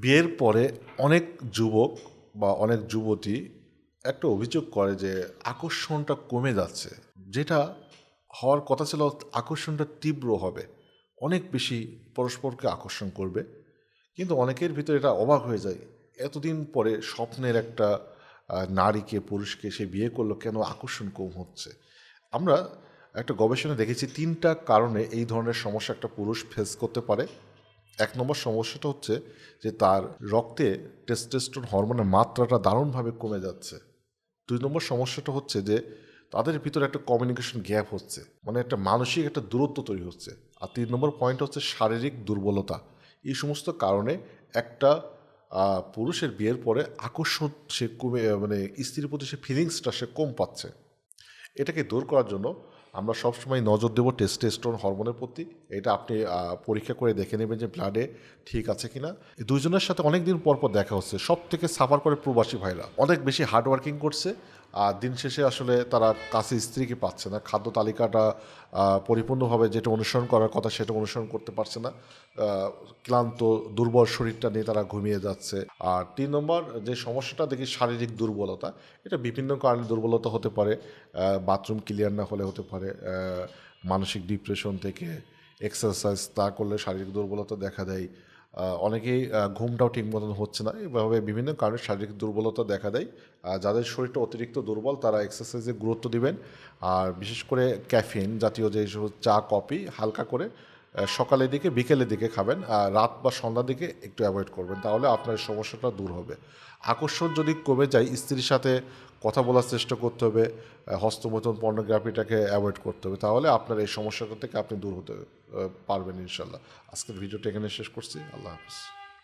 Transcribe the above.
বিয়ের পরে অনেক যুবক বা অনেক যুবতী একটা অভিযোগ করে যে আকর্ষণটা কমে যাচ্ছে। যেটা হওয়ার কথা ছিল আকর্ষণটা তীব্র হবে। অনেক বেশি পরস্পরকে আকর্ষণ করবে। কিন্তু অনেকের ভিতরে এটা অবাক হয়ে যায়। এতদিন পরে স্বপ্নের একটা নারীকে, পুরুষকে সে বিয়ে করল কেন আকর্ষণ কম হচ্ছে? আমরা একটা গবেষণা দেখেছি, তিনটা কারণে এই ধরনের সমস্যা একটা পুরুষ ফেস করতে পারে। এক নম্বর সমস্যাটা হচ্ছে যে তার রক্তে টেস্টেস্টোন হরমোনের মাত্রাটা দারুণভাবে কমে যাচ্ছে। দুই নম্বর সমস্যাটা হচ্ছে যে তাদের ভিতরে একটা কমিউনিকেশন গ্যাপ হচ্ছে মানে একটা মানসিক একটা দূরত্ব তৈরি হচ্ছে। আর তিন নম্বর পয়েন্ট হচ্ছে শারীরিক দুর্বলতা। এই সমস্ত কারণে একটা পুরুষের বিয়ের পরে আকর্ষণ সে কমে মানে স্ত্রীর প্রতি সে ফিলিংসটা সে কম পাচ্ছে। এটাকে দূর করার জন্য আমরা সবসময় নজর দেবো টেস্টেস্টোন হরমোনের প্রতি। এটা আপনি পরীক্ষা করে দেখে নেবেন যে ব্লাডে ঠিক আছে কিনা। এই দুজনের সাথে অনেক দিন পর পর দেখা হচ্ছে। সব থেকে সাফার করে প্রবাসী ভাইরা। অনেক বেশি হার্ডওয়ার্কিং করছে। আর দিন শেষে আসলে তারা কাছে স্ত্রীকে পাচ্ছে না। খাদ্য তালিকাটা পরিপূর্ণভাবে যেটা অনুসরণ করার কথা সেটা অনুসরণ করতে পারছে না। ক্লান্ত, দুর্বল শরীরটা নিয়ে তারা ঘুমিয়ে যাচ্ছে। আর তিন নম্বর, যে সমস্যাটা দেখি শারীরিক দুর্বলতা, এটা বিভিন্ন কারণে দুর্বলতা হতে পারে। বাথরুম ক্লিয়ার না হলে হতে পারে। মানসিক ডিপ্রেশন থেকে এক্সারসাইজ তা করলে শারীরিক দুর্বলতা দেখা দেয়। অনেকেই ঘুমটাও ঠিক মতন হচ্ছে না। এভাবে বিভিন্ন কারণে শারীরিক দুর্বলতা দেখা দেয়। যাদের শরীরটা অতিরিক্ত দুর্বল, তারা এক্সারসাইজে গুরুত্ব দিবেন। আর বিশেষ করে ক্যাফিন জাতীয় যে চা, কফি হালকা করে সকালের দিকে, বিকেলের দিকে খাবেন, আর রাত বা সন্ধ্যার দিকে একটু অ্যাভয়েড করবেন, তাহলে আপনার সমস্যাটা দূর হবে। আকর্ষণ যদি কমে যায়, স্ত্রীর সাথে কথা বলার চেষ্টা করতে হবে হস্তমতন পর্নোগ্রাফিটাকে অ্যাভয়েড করতে হবে, তাহলে আপনার এই সমস্যাটা থেকে আপনি দূর হতে পারবেন ইনশাল্লাহ আজকের ভিডিওটা এখানে শেষ করছি। আল্লাহ হাফিজ।